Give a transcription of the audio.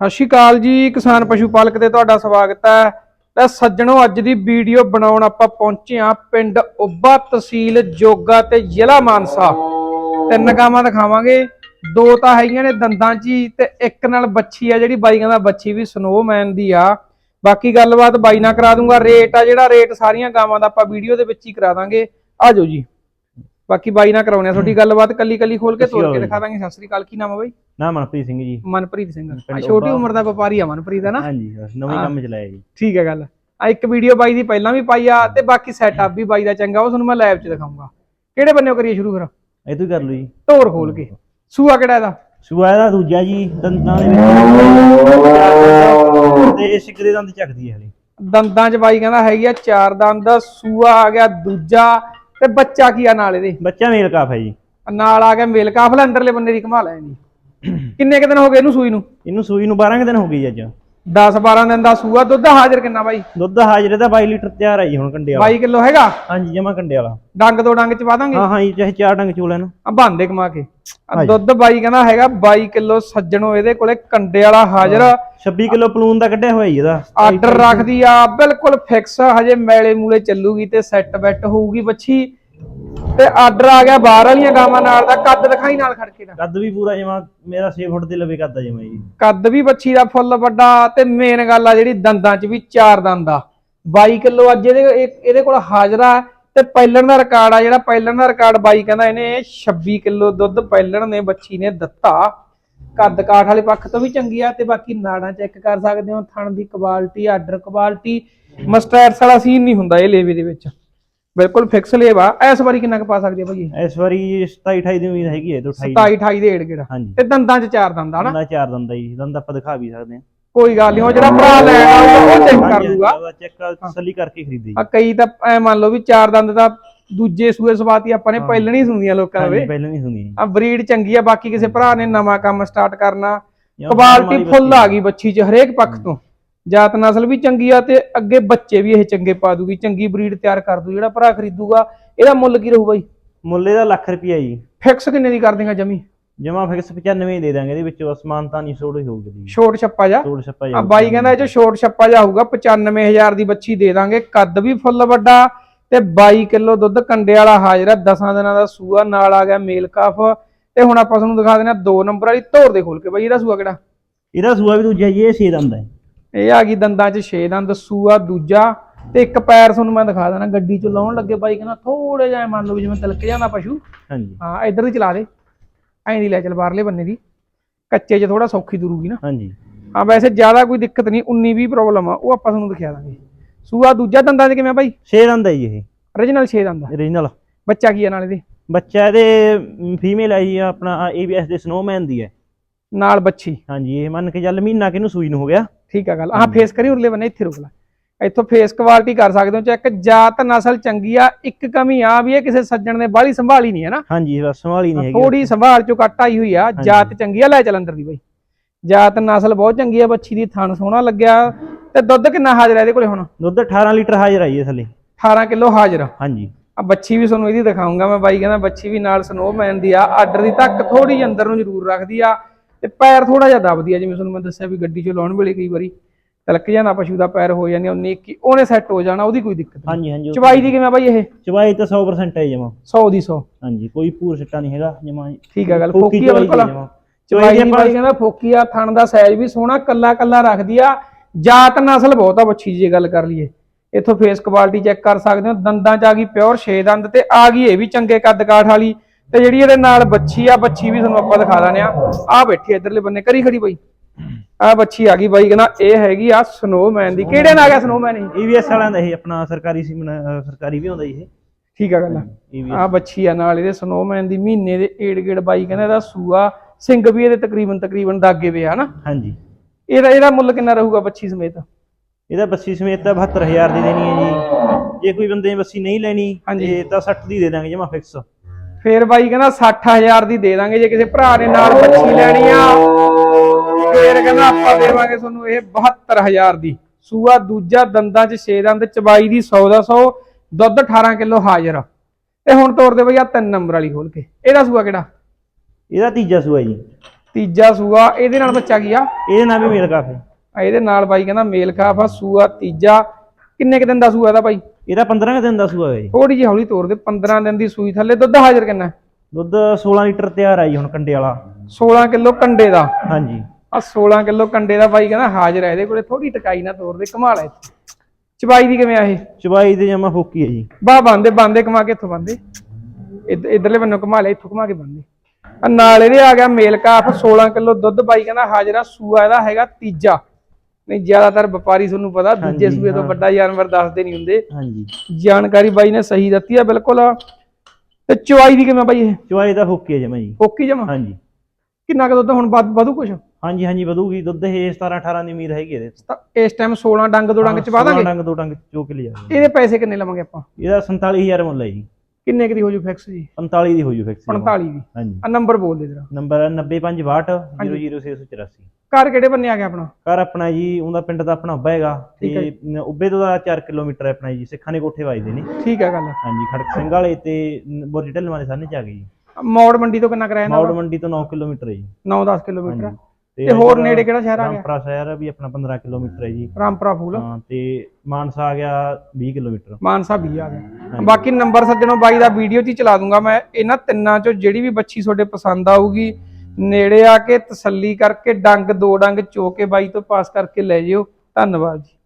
ਸਤਿ ਸ਼੍ਰੀ ਅਕਾਲ ਜੀ, ਕਿਸਾਨ ਪਸ਼ੂ ਪਾਲਕ ਤੇ ਤੁਹਾਡਾ ਸਵਾਗਤ ਹੈ। ਤਾਂ ਸੱਜਣੋ, ਅੱਜ ਦੀ ਵੀਡੀਓ ਬਣਾਉਣ ਆਪਾਂ ਪਹੁੰਚੇ ਹਾਂ ਪਿੰਡ ਉੱਬਾ ਤਹਿਸੀਲ ਜੋਗਾ ਤੇ ਜ਼ਿਲ੍ਹਾ ਮਾਨਸਾ। ਤਿੰਨ ਗਾਵਾਂ ਦਿਖਾਵਾਂਗੇ। ਦੋ ਤਾਂ ਹੈਗੀਆਂ ਨੇ ਦੰਦਾਂ 'ਚ ਤੇ ਇੱਕ ਨਾਲ ਬੱਚੀ ਆ ਜਿਹੜੀ ਬਾਈਆਂ ਦਾ ਬੱਚੀ ਵੀ ਸਨੋਮੈਨ ਦੀ ਆ। ਬਾਕੀ ਗੱਲਬਾਤ ਬਾਈ ਨਾਲ ਕਰਾ ਦੂੰਗਾ। ਰੇਟ ਆ ਜਿਹੜਾ, ਰੇਟ ਸਾਰੀਆਂ ਗਾਵਾਂ ਦਾ ਆਪਾਂ ਵੀਡੀਓ ਦੇ ਵਿੱਚ ਹੀ ਕਰਾ ਦਾਂਗੇ। ਆ ਜਾਓ ਜੀ। ਬਾਕੀ ਬਾਈ ਨਾਲ ਕਰਾਉਣੇ ਆ ਤੁਹਾਡੀ ਗੱਲਬਾਤ ਕੱਲੀ ਕੱਲੀ ਖੋਲ ਕੇ ਤੋੜ ਕੇ ਦਿਖਾ ਦਾਂਗੇ। ਸਤਿ ਸ੍ਰੀ ਅਕਾਲ ਕੀ ਨਾਮ ਆ ਬਾਈ? ਨਾ ਮਨਪ੍ਰੀਤ ਸਿੰਘ ਜੀ। ਮਨਪ੍ਰੀਤ ਸਿੰਘ। ਛੋਟੀ। ਉਮਰ ਦਾ ਵਪਾਰੀ ਆ ਮਨਪ੍ਰੀਤ ਹੈ ਨਾ? ਹਾਂਜੀ ਨਵੇਂ। ਕੰਮ ਚਲਾਇਆ ਜੀ। ਠੀਕ ਹੈ ਗੱਲ। ਆ ਇੱਕ ਵੀਡੀਓ ਬਾਈ ਦੀ ਪਹਿਲਾਂ ਵੀ ਪਾਈ ਆ ਤੇ ਬਾਕੀ ਸੈਟਅਪ ਵੀ ਬਾਈ ਦਾ ਚੰਗਾ ਉਹ ਤੁਹਾਨੂੰ ਮੈਂ ਲਾਈਵ 'ਚ ਦਿਖਾਉਂਗਾ। ਕਿਹੜੇ ਬੰਨਿਓ ਕਰੀਏ ਸ਼ੁਰੂ ਫਿਰ? ਇਹ ਤੋਂ ਹੀ ਕਰ ਲਓ ਜੀ। ਢੋਰ ਖੋਲ ਕੇ। ਸੂਆ ਕਿਹੜਾ ਇਹਦਾ? ਸੂਆ ਇਹਦਾ ਦੂਜਾ ਜੀ ਦੰਦਾਂ ਦੇ ਵਿੱਚ। ਤੇ ਇਹ ਸਿੱਕਰੇ ਦੰਦ ਚੱਕਦੀ ਹੈ ਹਲੇ। ਦੰਦਾਂ 'ਚ ਬਾਈ ਕਹਿੰਦਾ ਹੈਗੀ ਆ ਚਾਰ ਦੰਦ ਸੂਆ ਆ ਗਿਆ ਦੂਜਾ ਤੇ ਬੱਚਾ ਕੀ ਆ ਨਾਲ ਇਹਦੇ? ਬੱਚਾ ਮੇਲ ਕਾਫ ਹੈ ਜੀ। ਨਾਲ ਆ ਗਿਆ ਮੇਲ ਕਾਫਲਾ ਅੰਦਰਲੇ ਬੰਨੇ ਦੀ ਘਮਾ ਲੈਣੀ ਕਿੰਨੇ ਕੁ ਦਿਨ ਹੋ ਗਏ ਇਹਨੂੰ ਸੂਈ ਨੂੰ? ਇਹਨੂੰ ਸੂਈ ਨੂੰ 12 ਕੁ ਦਿਨ ਹੋ ਗਈ ਅੱਜ। 10 12 ਦਿਨ ਦਾ ਸੂਆ ਦੁੱਧ ਹਾਜ਼ਰ ਕਿੰਨਾ ਬਾਈ? ਦੁੱਧ ਹਾਜ਼ਰ ਦਾ 22 ਲੀਟਰ ਤਿਆਰ ਹੈ ਜੀ ਹੁਣ ਕੰਡੇ ਵਾਲਾ। 22 ਕਿਲੋ ਹੈਗਾ? ਹਾਂਜੀ ਜਮਾ ਕੰਡੇ ਵਾਲਾ। ਡੰਗ ਦੋ ਡੰਗ ਚ ਪਾ ਦਾਂਗੇ? ਹਾਂ ਹਾਂ ਜੀ ਚਾਹੇ ਚਾਰ ਡੰਗ ਚੋਲੇ ਨੂੰ ਆ ਬੰਦੇ ਕਮਾ ਕੇ। ਦੁੱਧ ਬਾਈ ਕਹਿੰਦਾ ਹੈਗਾ 22 ਕਿਲੋ ਸੱਜਣੋ ਇਹਦੇ ਕੋਲੇ ਕੰਡੇ ਵਾਲਾ ਹਾਜ਼ਰ। 26 ਕਿਲੋ ਪਲੂਨ ਦਾ ਕੱਢਿਆ ਹੋਇਆ ਜੀ ਇਹਦਾ। ਆਰਡਰ ਰੱਖਦੀ ਆ ਬਿਲਕੁਲ ਫਿਕਸ ਹਜੇ ਮੈਲੇ ਮੂਲੇ ਚੱਲੂਗੀ ਤੇ ਸੈੱਟ ਬੈਟ ਹੋਊਗੀ ਬੱਚੀ ਤੇ ਆਰਡਰ ਆ ਗਿਆ ਬਾਹਰ ਵਾਲੀਆਂ ਗਾਵਾਂ ਨਾਲ ਦਾ ਕੱਦ ਦਿਖਾਈ ਨਾਲ ਖੜਕੇ ਦਾ। ਕੱਦ ਵੀ ਪੂਰਾ ਜਮਾ ਮੇਰਾ 6 ਫੁੱਟ ਦੇ ਲਵੇ ਕੱਦ ਆ ਜਮਾ ਜੀ। ਕੱਦ ਵੀ ਬੱਚੀ ਦਾ ਫੁੱਲ ਵੱਡਾ ਤੇ ਮੇਨ ਗੱਲ ਆ ਜਿਹੜੀ ਦੰਦਾਂ 'ਚ ਵੀ ਚਾਰ ਦੰਦ ਆ। 22 ਕਿਲੋ ਅੱਜ ਇਹਦੇ ਇਹ- ਇਹਦੇ ਕੋਲ ਹਾਜ਼ਰਾ ਤੇ ਪੈਲਣ ਦਾ ਰਿਕਾਰਡ ਆ ਜਿਹੜਾ ਪੈਲਣ ਦਾ ਰਿਕਾਰਡ ਬਾਈ ਕਹਿੰਦਾ ਇਹਨੇ 26 ਕਿਲੋ ਦੁੱਧ ਪੈਲਣ ਨੇ ਬੱਚੀ ਨੇ ਦਿੱਤਾ। ਕੱਦ ਕਾਠ ਵਾਲੇ ਪੱਖ ਤੋਂ ਵੀ ਚੰਗੀ ਆ ਤੇ ਬਾਕੀ ਨਾੜਾਂ ਚੈੱਕ ਕਰ ਸਕਦੇ ਹੋ ਥਣ ਦੀ ਕੁਆਲਿਟੀ ਆਰਡਰ ਕੁਆਲਿਟੀ ਮਸਟਰਡਸ ਵਾਲਾ ਸੀਨ ਨਹੀਂ ਹੁੰਦਾ ਇਹ ਲੇਵੇ ਦੇ ਵਿੱਚ। ਬਿਲਕੁਲ ਫਿਕਸ ਲੇਵਾ। ਇਸ ਵਾਰੀ ਕਿੰਨਾ ਕੁ ਪਾ ਸਕਦੇ ਆ ਭਾਈ ਇਸ ਵਾਰੀ 27 28 ਦੀ ਉਮੀਦ ਹੈਗੀ ਹੈ ਤੋਂ 28 27 28 ਦੇ ਏੜ ਗੇੜਾ ਹਾਂਜੀ। ਤੇ ਦੰਦਾਂ 'ਚ ਚਾਰ ਦੰਦ ਆ ਨਾ? ਦੰਦਾ ਚਾਰ ਦੰਦਾ ਜੀ ਦੰਦ ਆਪਾਂ ਦਿਖਾ ਵੀ ਸਕਦੇ ਹਾਂ ਕੋਈ ਗੱਲ ਨਹੀਂ ਉਹ ਜਿਹੜਾ ਭਰਾ ਲੈਣ ਆਊਗਾ ਉਹ ਚੈੱਕ ਕਰ ਲੂਗਾ ਚੈੱਕ ਤਸੱਲੀ ਕਰਕੇ ਖਰੀਦੀ। ਆ ਕਈ ਤਾਂ ਐ ਮੰਨ ਲਓ ਵੀ ਚਾਰ ਦੰਦ ਦਾ ਦੂਜੇ ਸੂਏ ਸਵਾਤੀ ਆਪਾਂ ਨੇ ਪਹਿਲਾਂ ਹੀ ਸੁਣੀਆਂ ਲੋਕਾਂ ਦੇ। ਪਹਿਲਾਂ ਨਹੀਂ ਸੁਣੀ। ਆ ਬਰੀਡ ਚੰਗੀ ਆ ਬਾਕੀ ਕਿਸੇ ਭਰਾ ਨੇ ਨਵਾਂ ਕੰਮ ਸਟਾਰਟ ਕਰਨਾ। Quality full. ਆ। ਗਈ ਬੱਚੀ 'ਚ ਹਰੇਕ ਪੱਖ ਤੋਂ। ਜਾਤ ਨਸਲ ਵੀ ਚੰਗੀ ਆ ਤੇ ਅੱਗੇ ਬੱਚੇ ਵੀ ਇਹ ਚੰਗੇ ਪਾ ਦੂਗੀ ਚੰਗੀ ਬਰੀਡ ਤਿਆਰ ਕਰ ਦੂ ਜਿਹੜਾ ਭਰਾ ਖਰੀਦੂਗਾ ਇਹਦਾ ਮੁੱਲ ਕੀ ਰਹੂ ਬਾਈ? ਮੁੱਲੇ ਦਾ ਲੱਖ ਰੁਪਿਆ ਜੀ। ਫਿਕਸ ਕਿੰਨੇ ਦੀ ਕਰ ਦੇਗਾ ਜਮੀ? ਜਮਾ ਫਿਕਸ 95 ਹੀ ਦੇ ਦਾਂਗੇ ਇਹਦੇ ਵਿੱਚ ਅਸਮਾਨਤਾ ਨਹੀਂ ਛੋੜ ਹੀ ਹੋਊਗੀ ਜੀ। ਛੋਟ ਛੱਪਾ ਜਾ। ਛੋੜ ਛੱਪਾ ਆ ਬਾਈ ਕਹਿੰਦਾ ਇਹ ਚ ਛੋਟ ਛੱਪਾ ਜਾ ਹੋਊਗਾ 95000 ਦੀ ਬੱਚੀ ਦੇ ਦਾਂਗੇ ਕੱਦ ਵੀ ਫੁੱਲ ਵੱਡਾ ਤੇ 22 ਕਿਲੋ ਦੁੱਧ ਕੰਡੇ ਵਾਲਾ ਹਾਜ਼ਰ ਹੈ 10 ਦਿਨਾਂ ਦਾ ਸੂਆ ਨਾਲ ਆ ਗਿਆ ਮੇਲ ਕਾਫ ਤੇ ਹੁਣ ਆਪਾਂ ਤੁਹਾਨੂੰ ਦਿਖਾ ਦੇਣਾ ਦੋ ਨੰਬਰ ਵਾਲੀ ਧੋਰ ਦੇ ਖੋਲ ਕੇ ਬਾਈ ਇਹਦਾ ਸੂਆ ਕਿਹੜਾ? ਇਹਦਾ ਸੂਆ ਵੀ ਦੂਜਾ ਜੀ ਇਹ ਛੇ ਦੰਦ ਹੈ। ਇਹ ਆ ਗਈ ਦੰਦਾਂ 'ਚ 6 ਦੰਦ ਸੂਆ ਦੂਜਾ ਤੇ ਇੱਕ ਪੈਰ ਤੁਹਾਨੂੰ ਮੈਂ ਦਿਖਾ ਦੇਣਾ ਗੱਡੀ 'ਚ ਲਾਉਣ ਲੱਗੇ ਬਾਈ ਕਹਿੰਦਾ ਥੋੜੇ ਜਿਹਾ ਮੰਨ ਲਓ ਜਿਵੇਂ ਤਿਲਕ ਜਾਂਦਾ ਪਸ਼ੂ। ਹਾਂਜੀ। ਹਾਂ ਇੱਧਰ ਦੀ ਚਲਾ ਦੇ। ਐਂ ਦੀ ਲੈ ਚੱਲ ਬਾਹਰਲੇ ਬੰਨੇ ਦੀ। ਕੱਚੇ 'ਚ ਥੋੜਾ ਸੌਖੀ ਦੁਰੂਗੀ ਨਾ। ਹਾਂਜੀ। ਹਾਂ ਵੈਸੇ ਜ਼ਿਆਦਾ ਕੋਈ ਦਿੱਕਤ ਨਹੀਂ 19 20 ਪ੍ਰੋਬਲਮ ਆ ਉਹ ਆਪਾਂ ਤੁਹਾਨੂੰ ਦਿਖਾ ਦਾਂਗੇ। ਸੂਆ ਦੂਜਾ ਦੰਦਾਂ 'ਚ ਕਿਵੇਂ ਆ ਬਾਈ? ਛੇ ਦੰਦ ਹੈ ਜੀ ਇਹ। Origignal 6 ਦੰਦ ਓਰੀਜਨਲ ਬੱਚਾ ਕੀ ਆ ਨਾਲ ਇਹਦੇ? ਬੱਚਾ ਇਹਦੇ ਫੀਮੇਲ ਹੈ ਜੀ ਆਪਣਾ ABS ਦੇ ਸਨੋਮੈਨ ਦੀ ਹੈ। ਨਾਲ ਬੱਚੀ। ਹਾਂਜੀ ਇਹ ਮੰਨ ਕੇ ਚੱਲ ਮਹੀਨਾ ਕਿਨੂੰ ਸੂਈ ਨੂੰ ਹੋ ਗਿਆ? ਠੀਕ ਆ ਗੱਲ। ਆਹ ਫੇਸ ਕਰੀ ਉਰਲੇ ਬੰਨੇ ਇੱਥੇ ਰੁਕ ਲੈ। ਇੱਥੋਂ ਫੇਸ ਕੁਆਲਿਟੀ ਕਰ ਸਕਦੇ ਹੋ ਚੈੱਕ ਜਾਤ ਨਸਲ ਚੰਗੀ ਆ ਇੱਕ ਕਮੀ ਆ ਵੀ ਇਹ ਕਿਸੇ ਸੱਜਣ ਨੇ ਬਾਹਲੀ ਸੰਭਾਲੀ ਨਹੀਂ ਹੈ ਨਾ। ਹਾਂਜੀ ਬਸ ਸੰਭਾਲੀ ਨਹੀਂ ਹੈਗੀ। ਥੋੜੀ ਸੰਭਾਲ ਚੋਂ ਕੱਟ ਆਈ ਹੋਈ ਆ ਜਾਤ ਚੰਗੀ ਆ ਲੈ ਚੱਲ ਅੰਦਰ ਦੀ ਬਾਈ। ਜਾਤ ਨਸਲ ਬਹੁਤ ਚੰਗੀ ਆ ਬੱਚੀ ਦੀ ਥਣ ਸੋਹਣਾ ਲੱਗਿਆ। ਤੇ ਦੁੱਧ ਕਿੰਨਾ ਹਾਜ਼ਰ ਹੈ ਇਹਦੇ ਕੋਲੇ ਹੁਣ? ਦੁੱਧ 18 ਲੀਟਰ ਹਾਜ਼ਰ ਆਈ ਹੈ ਥੱਲੇ। 18 ਕਿਲੋ ਹਾਜ਼ਰ ਹਾਂਜੀ। ਆ ਬੱਚੀ ਵੀ ਤੁਹਾਨੂੰ ਇਹਦੀ ਦਿਖਾਉਂਗਾ ਮੈਂ ਬਾਈ ਕਹਿੰਦਾ ਬੱਚੀ ਵੀ ਨਾਲ ਸਨੋਮੈਨ ਦੀ ਆ ਆਰਡਰ ਦੀ ਤੱਕ ਥੋੜੀ ਅੰਦਰ ਨੂੰ ਜ਼ਰੂਰ ਰੱਖਦੀ ਆ। ਤੇ ਪੈਰ ਥੋੜਾ ਜਿਹਾ ਦਬਦੀ ਆ ਜਿਵੇਂ ਤੁਹਾਨੂੰ ਮੈਂ ਦੱਸਿਆ ਵੀ ਗੱਡੀ 'ਚ ਲਾਉਣ ਵੇਲੇ ਕਈ ਵਾਰੀ ਤਲਕ ਜਾਂਦਾ ਪਸ਼ੂ ਦਾ ਪੈਰ ਹੋ ਜਾਂਦੀ ਉਹਨੇ ਕੀ ਉਹਨੇ ਸੈੱਟ ਹੋ ਜਾਣਾ ਉਹਦੀ ਕੋਈ ਦਿੱਕਤ ਨਹੀਂ। ਹਾਂਜੀ ਹਾਂਜੀ ਉਹ- ਚਵਾਈ ਦੀ ਕਿਵੇਂ ਬਾਈ ਇਹ? ਚਵਾਈ ਤਾਂ 100% ਹੈ ਜਮਾ। 100 ਦੀ 100 ਹਾਂਜੀ ਕੋਈ ਪੂਰ ਸਿੱਟਾ ਨਹੀਂ ਹੈਗਾ ਜਮਾ। ਠੀਕ ਆ ਗੱਲ ਫੋਕੀ ਬਿਲਕੁਲ। ਚਵਾਈ ਦੀ ਬਾਈ ਕਹਿੰਦਾ ਫੋਕੀ ਆ ਥਣ ਦਾ ਸਾਈਜ਼ ਵੀ ਸੋਹਣਾ ਕੱਲਾ ਕੱਲਾ ਰੱਖਦੀ ਆ। ਜਾਤ ਨਸਲ ਬਹੁਤ ਆ ਬੱਚੀ ਜੇ ਗੱਲ ਕਰ ਲਈਏ। ਇੱਥੋਂ ਫੇਸ ਕੁਆਲਿਟੀ ਚੈੱਕ ਕਰ ਸਕਦੇ ਹੋ ਦੰਦਾਂ ਚ ਆ ਗਈ ਪਿਓਰ 6 ਦੰਦ ਤੇ ਆ ਗਈ ਇਹ ਵੀ ਚੰਗੇ ਕੱਦ ਕਾਠ ਵਾਲੀ। ਤੇ ਜਿਹੜੀ ਇਹਦੇ ਨਾਲ ਬੱਚੀ ਆ ਬੱਚੀ ਵੀ ਤੁਹਾਨੂੰ ਆਪਾਂ ਦਿਖਾ ਦਾਨੇ ਆ ਆ ਬੈਠੀ ਇਧਰਲੇ ਬੰਨੇ ਕਰੀ ਖੜੀ ਬਾਈ। ਆ ਬੱਚੀ ਆ ਗਈ ਬਾਈ ਕਹਿੰਦਾ ਇਹ ਹੈਗੀ ਆ ਸਨੋਮੈਨ ਦੀ। ਕਿਹੜੇ ਨਾਲ ਆ ਗਿਆ ਸਨੋਮੈਨ ਇਹ? ABS ਵਾਲਿਆਂ ਦਾ ਇਹ ਆਪਣਾ ਸਰਕਾਰੀ ਸੀ ਸਰਕਾਰੀ ਵੀ ਹੁੰਦਾ ਇਹ। ਠੀਕ ਆ ਗੱਲ ਆ। ਬੱਚੀ ਆ ਨਾਲ ਇਹਦੇ ਸਨੋਮੈਨ ਦੀ ਮਹੀਨੇ ਦੇ ਏੜ ਗੇੜ ਬਾਈ ਕਹਿੰਦਾ ਇਹਦਾ ਸੂਆ ਸਿੰਘ ਵੀ ਇਹਦੇ ਤਕਰੀਬਨ ਤਕਰੀਬਨ ਦਾਗੇ ਵੇ ਆ ਨਾ ਹਾਂਜੀ। ਇਹਦਾ ਇਹਦਾ ਮੁੱਲ ਕਿੰਨਾ ਰਹੂਗਾ ਬੱਚੀ ਸਮੇਤ? ਇਹਦਾ ਬੱਸੀ ਸਮੇਤ ਤਾਂ 72000 ਦੀ ਦੇਣੀ ਹੈ ਜੀ। ਜੇ ਕੋਈ ਬੰਦੇ ਨੇ ਬੱਸੀ ਨਹੀਂ ਲੈਣੀ। ਤੇ ਤਾਂ 60 ਦੀ ਦੇ ਦਾਂਗੇ ਜਮਾ ਫਿਕਸ ਫੇਰ ਬਾਈ ਕਹਿੰਦਾ 60000 ਦੀ ਦੇ ਦਾਂਗੇ ਜੇ ਕਿਸੇ ਭਰਾ ਨੇ ਨਾਲ ਬੱਚੀ ਲੈਣੀ ਆ। ਫੇਰ ਕਹਿੰਦਾ ਆਪਾਂ ਦੇਵਾਂਗੇ ਤੁਹਾਨੂੰ ਇਹ 72000 ਦੀ। ਸੂਆ ਦੂਜਾ ਦੰਦਾਂ 'ਚ 6 ਦੰਦ ਚਬਾਈ ਦੀ 100 ਦਾ 100 ਦੁੱਧ 18 ਕਿਲੋ ਹਾਜ਼ਰ। ਤੇ ਹੁਣ ਤੋਰ ਦੇ ਬਈ ਆ ਤਿੰਨ ਨੰਬਰ ਵਾਲੀ ਖੋਲ ਕੇ। ਇਹਦਾ ਸੂਆ ਕਿਹੜਾ? ਇਹਦਾ ਤੀਜਾ ਸੂਆ ਜੀ। ਤੀਜਾ ਸੂਆ ਇਹਦੇ ਨਾਲ ਬੱਚਾ ਕੀ ਆ? ਇਹਦੇ ਨਾਲ ਵੀ ਮੇਲ ਕਾਫੀ ਆ ਇਹਦੇ ਨਾਲ ਬਾਈ ਕਹਿੰਦਾ ਮੇਲ ਆ ਸੂਆ ਤੀਜਾ। ਕਿੰਨੇ ਕੁ ਦਿਨ ਦਾ ਸੂਆ ਦਾ ਬਾਈ ਇਹਦਾ 15 ਕੁ ਦਿਨ ਦਾ ਸੂਆ ਹੈ ਜੀ ਥੋੜੀ ਜਿਹੀ ਹੌਲੀ ਤੋਰ ਦੇ 15 ਦਿਨ ਦੀ ਸੂਈ ਥੱਲੇ। ਦੁੱਧ ਹਾਜ਼ਰ ਕਿੰਨਾ? ਦੁੱਧ 16 ਲੀਟਰ ਤਿਆਰ ਆ ਜੀ ਹੁਣ ਕੰਡੇ ਵਾਲਾ। 16 ਕਿਲੋ ਕੰਡੇ ਦਾ? ਹਾਂਜੀ। ਆ 16 ਕਿਲੋ ਕੰਡੇ ਦਾ ਬਾਈ ਕਹਿੰਦਾ ਹਾਜ਼ਰ ਹੈ ਇਹਦੇ ਕੋਲੇ ਥੋੜੀ ਟਕਾਈ ਨਾ ਤੋਰ ਦੇ ਕਮਾਲ ਹੈ ਚਬਾਈ ਦੀ ਕਿਵੇਂ ਆ ਇਹ? ਚਬਾਈ ਦੇ ਜਮਾ ਫੋਕੀ ਹੈ ਜੀ। ਬਾਹ ਬੰਦੇ ਬੰਦੇ ਕਮਾ ਕੇ ਇੱਥੋਂ ਬੰਦੇ। ਇਧਰਲੇ ਬੰਨੋਂ ਕਮਾ ਲਿਆ ਇੱਥੋਂ ਕਮਾ ਕੇ ਬੰਦੇ। ਆ ਨਾਲ ਇਹਦੇ ਆ ਗਿਆ ਮੇਲ ਕਾਫ 16 ਕਿਲੋ ਦੁੱਧ ਬਾਈ ਕਹਿੰਦਾ ਹਾਜ਼ਰ ਆ ਸੂਆ ਇਹਦਾ ਹੈਗਾ ਤੀਜਾ। ਨਹੀਂ ਜ਼ਿਆਦਾਤਰ ਵਪਾਰੀ ਤੁਹਾਨੂੰ ਪਤਾ ਦੂਜੇ ਸੂਏ ਤੋਂ। ਵੱਡਾ ਜਾਨਵਰ ਦੱਸਦੇ ਨਹੀਂ ਹੁੰਦੇ। ਹਾਂਜੀ। ਜਾਣਕਾਰੀ ਬਾਈ ਨੇ ਸਹੀ ਦਿੱਤੀ ਆ ਬਿਲਕੁਲ। ਤੇ ਚਵਾਈ ਦੀ ਕਿਵੇਂ ਬਾਈ ਇਹ? ਚਬਾਈ ਦਾ ਫੋਕੀ ਹੈ ਜਮਾ ਜੀ। ਓਕੀ ਜਮਾ? ਹਾਂਜੀ। ਕਿੰਨਾ ਕੁ ਦੁੱਧ ਹੁਣ ਵੱਧ ਕੁਛ? ਹਾਂਜੀ ਹਾਂਜੀ ਵਧੂਗੀ। ਦੁੱਧ ਇਹ 17 18 ਦੀ ਉਮੀਦ ਹੈਗੀ ਇਹਦੇ ਤਾਂ ਇਸ ਟਾਈਮ 16 ਡੰਗ ਦੋ ਡੰਗ ਚ ਪਾ ਦਾਂਗੇ? ਡੰਗ ਦੋ ਡੰਗ ਚੋ ਕੇ ਲਿਆ। ਇਹਦੇ ਪੈਸੇ ਕਿੰਨੇ ਲਵਾਂਗੇ ਆਪਾਂ? ਇਹਦਾ 47000 ਮੁੱਲ ਹੈ ਜੀ। ਕਿੰਨੇ ਕੁ ਦੀ ਹੋ ਜੂ ਫਿਕਸ ਜੀ? 45 ਦੀ ਹੋ ਜੂ ਫਿਕਸ 45 ਦੀ। ਹਾਂਜੀ। ਆ ਨੰਬਰ ਬੋਲ ਦੇ ਜਰਾ। ਨੰਬਰ 9562 00684 ਘਰ ਕਿਹੜੇ ਬੰਨੇ ਆ ਗਿਆ ਆਪਣਾ? ਘਰ ਆਪਣਾ ਜੀ ਉਹਦਾ ਪਿੰਡ ਦਾ ਆਪਣਾ ਉੱਬਾ ਹੈਗਾ ਤੇ ਉੱਬੇ ਤੋਂ ਦਾ 4 ਕਿਲੋਮੀਟਰ ਹੈ ਆਪਣਾ ਜੀ ਸਿੱਖਾਂ ਦੇ ਕੋਠੇ ਵੱਜਦੇ ਨੇ। ਠੀਕ ਹੈ ਗੱਲ। ਹਾਂਜੀ ਖੜਕ ਸਿੰਘ ਵਾਲੇ ਤੇ ਬੋਰੀ ਢਲਵਾਂ ਦੇ ਸਾਹਮਣੇ ਚ ਆ ਗਈ ਜੀ ਮੌੜ ਮੰਡੀ ਤੋਂ ਕਿੰਨਾ ਕਰਾਇਆ ਮੌੜ ਨਾ ਮੰਡੀ ਤੋਂ 9 ਕਿਲੋਮੀਟਰ ਹੈ ਜੀ। 9-10 ਕਿਲੋਮੀਟਰ। ਤੇ ਹੋਰ ਨੇੜੇ ਕਿਹੜਾ ਸ਼ਹਿਰ ਆ ਗਿਆ? ਰਾਮਪੁਰਾ ਸ਼ਹਿਰ ਵੀ ਆਪਣਾ 15 ਕਿਲੋਮੀਟਰ ਹੈ ਜੀ। ਰਾਮਪੁਰਾ ਫੂਲ। ਹਾਂ ਤੇ ਮਾਨਸਾ ਆ ਗਿਆ 20 ਕਿਲੋਮੀਟਰ। ਮਾਨਸਾ ਵੀ ਆ ਗਿਆ। ਬਾਕੀ ਨੰਬਰ ਸੱਜਣੋ ਬਾਈ ਦਾ ਵੀਡੀਓ 'ਚ ਚਲਾ ਦੂੰਗਾ ਮੈਂ। ਇਹਨਾਂ ਤਿੰਨਾਂ 'ਚੋਂ ਜਿਹੜੀ ਵੀ ਬੱਚੀ ਤੁਹਾਡੇ ਪਸੰਦ ਆਊਗੀ ਨੇੜੇ ਆ ਕੇ ਤਸੱਲੀ ਕਰਕੇ ਡੰਗ ਦੋ ਡੰਗ ਚੋ ਕੇ ਬਾਈ ਤੋਂ ਪਾਸ ਕਰਕੇ ਲੈ ਜਿਓ। ਧੰਨਵਾਦ ਜੀ।